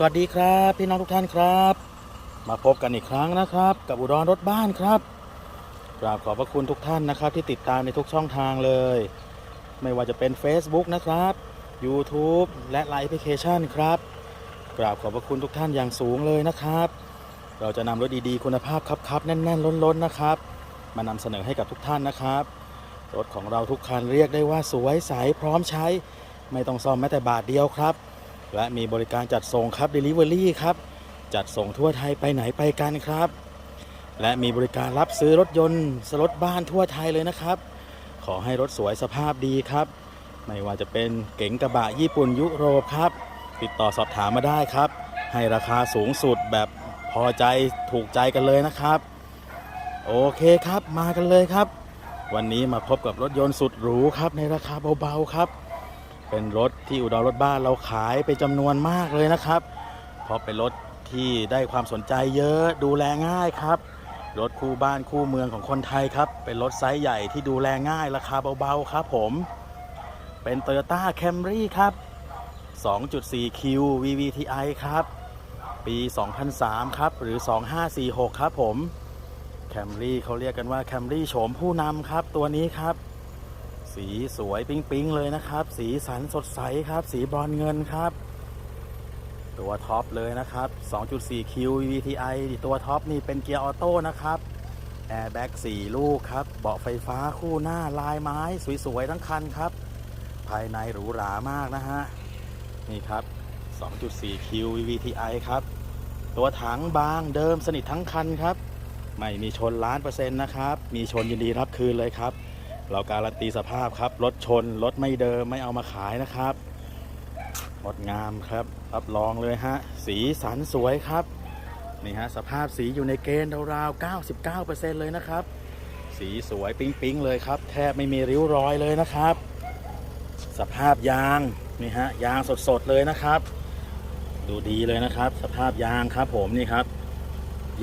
สวัสดีครับพี่น้องทุกท่านครับ มาพบกันอีกครั้งนะครับ กับอุดรรถบ้านครับกราบขอบพระคุณทุกท่านนะครับ ที่ติดตามในทุกช่องทางเลย ไม่ว่าจะเป็น Facebook นะครับ YouTube และไลน์แอปพลิเคชันครับกราบขอบพระคุณทุกท่านอย่างสูงเลยนะครับ เราจะนำรถดีๆคุณภาพครับๆแน่น ๆ ล้นๆนะครับ มานำเสนอให้กับทุกท่านนะครับรถของเราทุกคันเรียกได้ว่าสวยใสพร้อมใช้ ไม่ต้องซ่อมแม้แต่บาทเดียวครับ และมีบริการจัดส่งครับ Delivery ครับ จัดส่งทั่วไทยไปไหนไปกันครับ และมีบริการรับซื้อรถยนต์สรถบ้านทั่วไทยเลยนะครับ ขอให้รถสวยสภาพดีครับ ไม่ว่าจะเป็นเก๋งกระบะญี่ปุ่นยุโรปครับ ติดต่อสอบถามมาได้ครับ ให้ราคาสูงสุดแบบพอใจถูกใจกันเลยนะครับ โอเคครับมากันเลยครับ วันนี้มาพบกับรถยนต์สุดหรูครับในราคาเบาๆครับ เป็นรถที่อุดรรถบ้านเราขายไปจำนวนมากเลยนะครับ เพราะเป็นรถที่ได้ความสนใจเยอะดูแลง่ายครับ รถคู่บ้านคู่เมืองของคนไทยครับ เป็นรถไซส์ใหญ่ที่ดูแลง่ายราคาเบาๆครับผม เป็น Toyota Camry ครับ 2.4Q VVTi ครับ ปี 2003 ครับ หรือ 2546 ครับผม Camry เขาเรียกกันว่า Camry โฉมผู้นำครับตัวนี้ครับ สีสวยปิ๊งๆเลยนะครับ สีสันสดใสครับ สีบรอนเงินครับ ตัวท็อปเลยนะครับ 2.4Q VVTi ตัวท็อปนี่เป็นเกียร์ออโต้นะครับแอร์แบ็ก4ลูกครับ เบาะไฟฟ้าคู่หน้าลายไม้ สวยๆทั้งคันครับ ภายในหรูหรามากนะฮะ นี่ครับ 2.4Q VVTi ครับ ตัวถังบางเดิมสนิททั้งคันครับ ไม่มีชนล้านเปอร์เซ็นต์นะครับ มีชนยินดีรับคืนเลยครับ เราการันตีสภาพครับ รถชน รถไม่เดิมไม่เอามาขายนะครับงดงามครับ รับรองเลยฮะ สีสันสวยครับ นี่ฮะ สภาพสีอยู่ในเกณฑ์ราวๆ 99%เลยนะครับ สีสวยปิ๊งๆเลยครับ แทบไม่มีริ้วรอยเลยนะครับ สภาพยาง นี่ฮะ ยางสดๆเลยนะครับ ดูดีเลยนะครับ สภาพยางครับผมนี่ครับ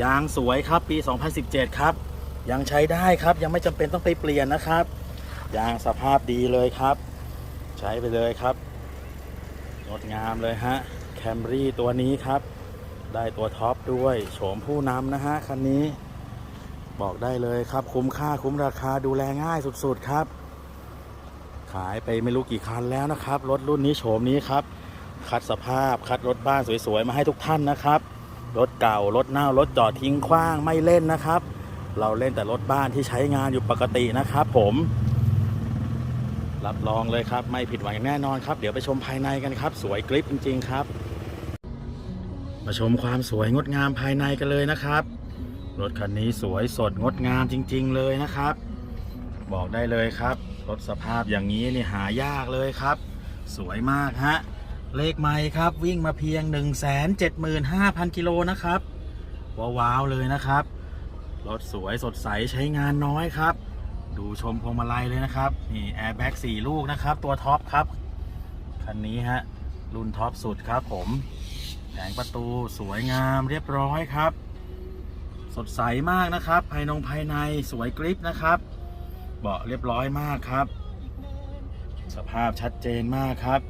ยางสวยครับปี 2017 ครับ ยังใช้ได้ครับ ยังไม่จำเป็นต้องไปเปลี่ยนนะครับ ยางสภาพดีเลยครับ ใช้ไปเลยครับงดงามเลยฮะแคมรี่ตัวนี้ครับ ได้ตัวท็อปด้วยโฉมผู้นำนะฮะคันนี้ บอกได้เลยครับ คุ้มค่าคุ้มราคาดูแลง่ายสุดๆครับ ขายไปไม่รู้กี่คันแล้วนะครับ รถรุ่นนี้โฉมนี้ครับ คัดสภาพคัดรถบ้านสวยๆ มาให้ทุกท่านนะครับ รถเก่ารถเน่ารถจอดทิ้งขว้างไม่เล่นนะครับ เราเล่นแต่รถบ้านที่ใช้งานอยู่ปกตินะครับผม รับรองเลยครับ ไม่ผิดหวังแน่นอนครับ เดี๋ยวไปชมภายในกันครับ สวยกริปจริง ๆ ครับ มาชมความสวยงดงามภายในกันเลยนะครับ รถคันนี้สวยสดงดงามจริง ๆ เลยนะครับ บอกได้เลยครับ รถสภาพอย่างนี้นี่หายากเลยครับ สวยมากฮะเลขไมค์ครับ วิ่งมาเพียง 175,000กิโลนะครับว้าวๆเลยนะครับ รถสวยสดใสใช้งานน้อยครับ ดูชมพวงมาลัยเลยนะครับ นี่แอร์แบ็กสี่ลูกนะครับ ตัวท็อปครับ คันนี้ฮะ รุ่นท็อปสุดครับผมแผงประตูสวยงามเรียบร้อยครับ สดใสมากนะครับ ภายนงภายในสวยกริปนะครับ เบาะเรียบร้อยมากครับ สภาพชัดเจนมากครับ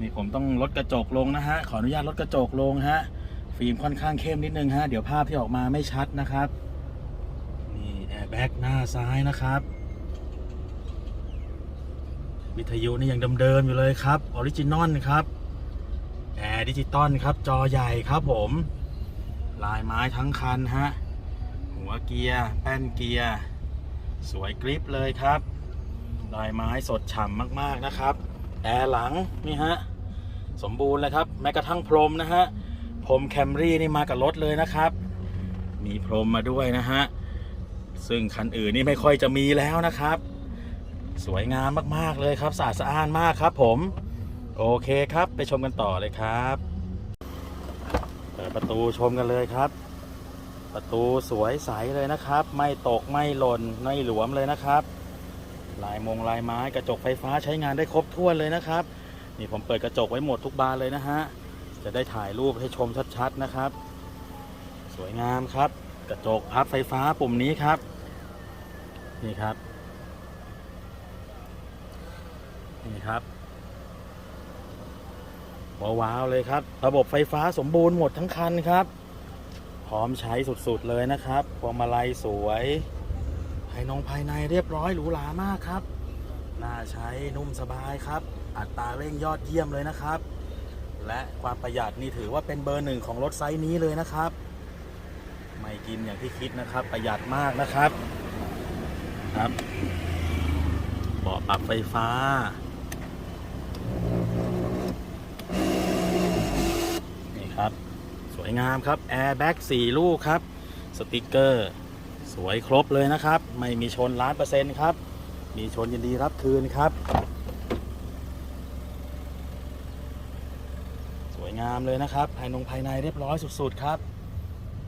นี่ผมต้องลดกระจกลงนะฮะ ขออนุญาตลดกระจกลงฮะ ฟิล์มค่อนข้างเข้มนิดนึงฮะ เดี๋ยวภาพที่ออกมาไม่ชัดนะครับ แบ็กหน้าซ้ายนะครับ วิทยุนี่ยังเดิมๆอยู่เลยครับออริจินอลครับแอร์ดิจิตอลครับ จอใหญ่ครับผม ลายไม้ทั้งคันฮะ หัวเกียร์แป้นเกียร์ สวยกริปเลยครับ ลายไม้สดฉ่ำมากๆนะครับ แอร์หลังนี่ฮะ สมบูรณ์เลยครับ แม้กระทั่งพรมนะฮะ พรมแคมรี่นี่มากับรถเลยนะครับ มีพรมมาด้วยนะฮะ ซึ่งคันอื่นนี่ไม่ค่อยจะมีแล้วนะครับ สวยงามมากๆเลยครับสะอาดสะอ้านมากครับ ผม โอเคครับ ไปชมกันต่อเลยครับเปิดประตูชมกันเลยครับ ประตูสวยใสเลยนะครับ ไม่ตกไม่หล่นไม่หลวมเลยนะครับลายมงลายไม้กระจกไฟฟ้าใช้งานได้ครบถ้วนเลยนะครับ นี่ผมเปิดกระจกไว้หมดทุกบานเลยนะฮะจะได้ถ่ายรูปให้ชมชัดๆนะครับ สวยงามครับ กระจกพับไฟฟ้าปุ่มนี้ครับ นี่ครับ นี่ครับว้าวเลยครับ ระบบไฟฟ้าสมบูรณ์หมดทั้งคันครับ พร้อมใช้สุดๆเลยนะครับพวงมาลัยสวยภายนงภายในเรียบร้อยหรูหรามากครับ น่าใช้นุ่มสบายครับ อัตราเร่งยอดเยี่ยมเลยนะครับ และความประหยัดนี่ถือว่าเป็นเบอร์หนึ่งของรถไซส์นี้เลยนะครับ ไม่กินอย่างที่คิดนะครับ ประหยัดมากนะครับครับเบาะปรับไฟฟ้า นี่ครับ สวยงามครับแอร์แบ็ก4ลูกครับ สติกเกอร์ สวยครบเลยนะครับ ไม่มีชนล้านเปอร์เซ็นต์ครับ มีชนยินดีรับคืนครับ สวยงามเลยนะครับ ภายนงภายในเรียบร้อยสุด ๆ ครับ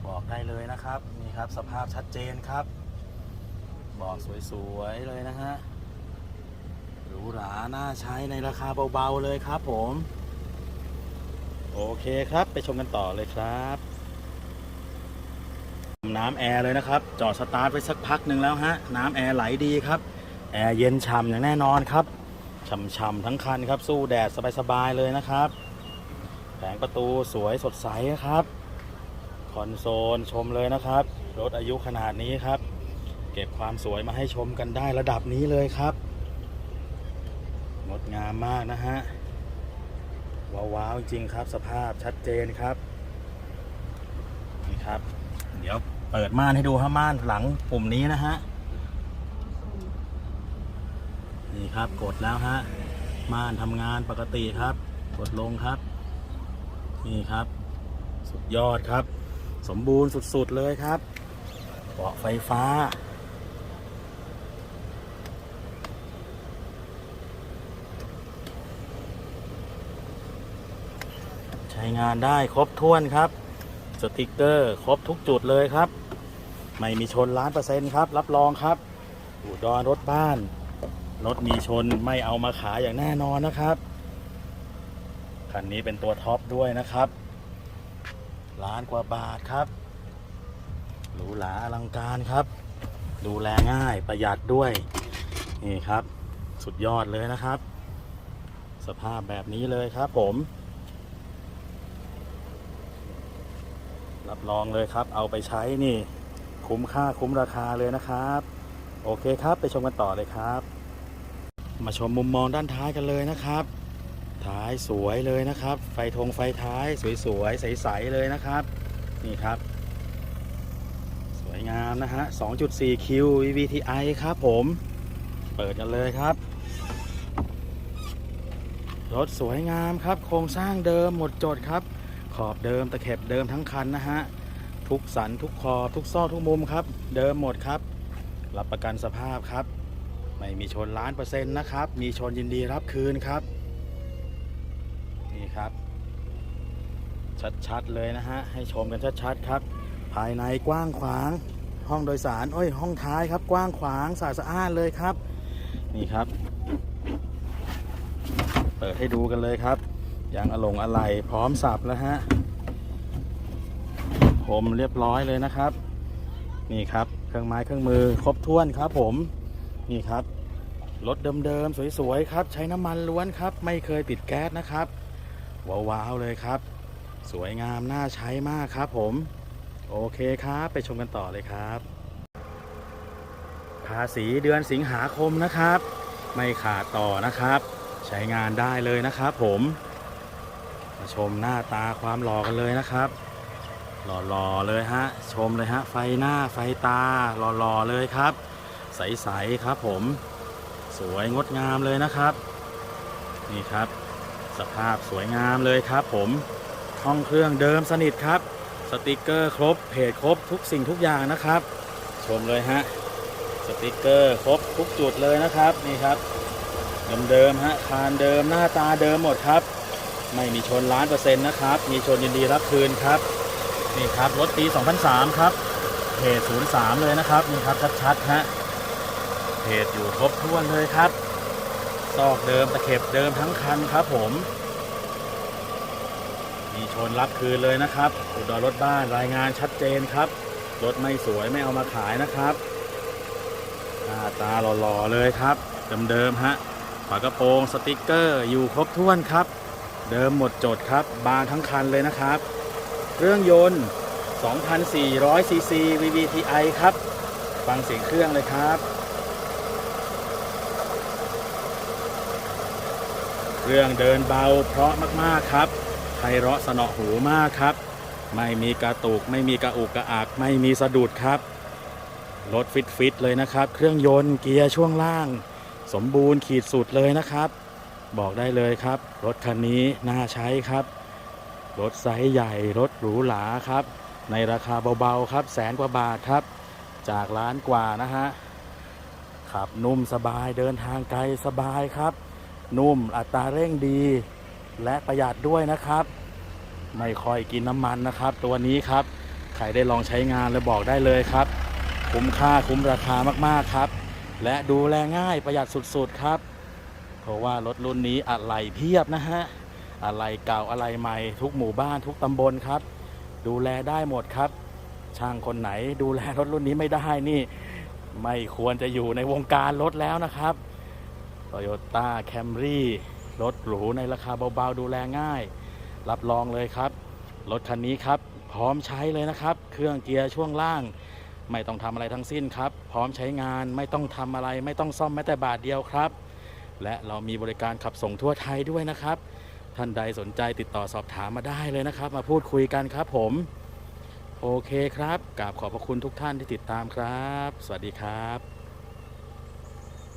บอกได้เลยนะครับนี่ครับสภาพชัดเจนครับ บอกสวยๆเลยนะฮะหรูหราน่าใช้ในราคาเบาๆเลยครับผม โอเคครับไปชมกันต่อเลยครับน้ำแอร์เลยนะครับ จอดสตาร์ทไว้สักพักหนึ่งแล้วฮะ น้ำแอร์ไหลดีครับ แอร์เย็นฉ่ำอย่างแน่นอนครับฉ่ำๆทั้งคันครับ สู้แดดสบายๆเลยนะครับ แผงประตูสวยสดใสครับ คอนโซลชมเลยนะครับ รถอายุขนาดนี้ครับ เก็บความสวยมาให้ชมกันได้ระดับนี้เลยครับงดงามมากนะฮะว้าวจริงครับ สภาพชัดเจนครับนี่ครับ เดี๋ยวเปิดม่านให้ดูครับม่านหลังปุ่มนี้นะฮะนี่ครับกดแล้วฮะม่านทำงานปกติครับ กดลงครับ นี่ครับ สุดยอดครับ สมบูรณ์สุดๆเลยครับเบาะไฟฟ้า ใช้งานได้ครบถ้วนครับ สติกเกอร์ครบทุกจุดเลยครับ ไม่มีชนล้านเปอร์เซ็นต์ครับ รับรองครับอุดรรถบ้าน รถมีชนไม่เอามาขายอย่างแน่นอนนะครับ คันนี้เป็นตัวท็อปด้วยนะครับ ล้านกว่าบาทครับ หรูหราอลังการครับ ดูแลง่ายประหยัดด้วย นี่ครับ สุดยอดเลยนะครับ สภาพแบบนี้เลยครับผม รับรองเลยครับ เอาไปใช้นี่ คุ้มค่าคุ้มราคาเลยนะครับ โอเคครับไปชมกันต่อเลยครับ มาชมมุมมองด้านท้ายกันเลยนะครับ ท้ายสวยเลยนะครับ ไฟธงไฟท้ายสวยๆใสๆเลยนะครับ นี่ครับ สวยงามนะฮะ 2.4 Q VVTi ครับผม เปิดกันเลยครับ รถสวยงามครับ โครงสร้างเดิมหมดจดครับ ขอบเดิมตะเข็บเดิมทั้งคันนะฮะ ทุกสันทุกขอบทุกซอกทุกมุมครับ เดิมหมดครับ รับประกันสภาพครับ ไม่มีชนล้านเปอร์เซ็นต์นะครับ มีชนยินดีรับคืนครับ ครับ ชัดๆเลยนะฮะ ให้ชมกันชัดๆครับ ภายในกว้างขวาง ห้องโดยสารโอ้ยห้องท้ายครับ กว้างขวางสะอาดสะอานเลยครับ นี่ครับ เปิดให้ดูกันเลยครับยางอะหลงอะไหล่พร้อมสับแล้วฮะผมเรียบร้อยเลยนะครับ นี่ครับ เครื่องไม้เครื่องมือครบถ้วนครับ ผมนี่ครับรถเดิมๆสวยๆครับ ใช้น้ำมันล้วนครับ ไม่เคยปิดแก๊สนะครับ ว้าวๆเลยครับ สวยงามน่าใช้มากครับผม โอเคครับ ไปชมกันต่อเลยครับ ภาษีเดือนสิงหาคมนะครับ ไม่ขาดต่อนะครับ ใช้งานได้เลยนะครับ ผมมาชมหน้าตาความหล่อกันเลยนะครับ หล่อๆเลยฮะชมเลยฮะไฟหน้าไฟตาหล่อๆเลยครับ ใสๆครับผม สวยงดงามเลยนะครับ นี่ครับ สภาพสวยงามเลยครับผมห้องเครื่องเดิมสนิทครับ สติกเกอร์ครบเพจครบทุกสิ่งทุกอย่างนะครับ ชมเลยฮะสติกเกอร์ครบทุกจุดเลยนะครับนี่ครับเดิมๆฮะคานเดิมหน้าตาเดิมหมดครับ ไม่มีชนล้านเปอร์เซ็นต์นะครับ มีชนยินดีรับคืนครับ นี่ครับรถปี 2003 ครับเพจ03 เลยนะครับนี่ครับชัดๆฮะเพจอยู่ครบถ้วนเลยครับ ซอกเดิมตะเข็บเดิมทั้งคันครับผม มีชนรับคืนเลยนะครับอุดรรถบ้านรายงานชัดเจนครับ รถไม่สวยไม่เอามาขายนะครับหน้าตาหล่อๆเลยครับเดิมๆฮะฝากระโปรงสติกเกอร์อยู่ครบถ้วนครับ เดิมหมดจดครับ บางทั้งคันเลยนะครับ เครื่องยนต์ 2,400ซีซี VVTi ครับ ฟังเสียงเครื่องเลยครับ เรื่องเดินเบาเพราะมากๆครับไพเราะสนอหูมากครับ ไม่มีกระตุก ไม่มีกระอุกกระอัก ไม่มีสะดุดครับ รถฟิตฟิตๆเลยนะครับ เครื่องยนต์เกียร์ช่วงล่าง สมบูรณ์ขีดสุดเลยนะครับ บอกได้เลยครับ รถคันนี้น่าใช้ครับ รถไซส์ใหญ่ รถหรูหราครับ ในราคาเบาๆครับ แสนกว่าบาทครับ จากล้านกว่านะฮะขับนุ่มสบายเดินทางไกลสบายครับ นุ่มอัตราเร่งดี และประหยัดด้วยนะครับ ไม่ค่อยกินน้ำมันนะครับ ตัวนี้ครับใครได้ลองใช้งานแล้วบอกได้เลยครับ คุ้มค่าคุ้มราคามากๆครับ และดูแลง่ายประหยัดสุดๆครับ เพราะว่ารถรุ่นนี้อะไหล่เพียบนะฮะอะไหล่เก่าอะไหล่ใหม่ทุกหมู่บ้านทุกตำบลครับ ดูแลได้หมดครับ ช่างคนไหนดูแลรถรุ่นนี้ไม่ได้นี่ ไม่ควรจะอยู่ในวงการรถแล้วนะครับ Toyota Camry รถหรูในราคาเบาๆ ดูแลง่าย รับรองเลยครับ รถคันนี้ครับ พร้อมใช้เลยนะครับ เครื่องเกียร์ช่วงล่าง ไม่ต้องทำอะไรทั้งสิ้นครับ พร้อมใช้งานไม่ต้องทำอะไร ไม่ต้องซ่อมแม้แต่บาทเดียวครับ และเรามีบริการขับส่งทั่วไทยด้วยนะครับ ท่านใดสนใจติดต่อสอบถามมาได้เลยนะครับ มาพูดคุยกันครับผมโอเคครับกราบขอบพระคุณทุกท่านที่ติดตามครับ สวัสดีครับ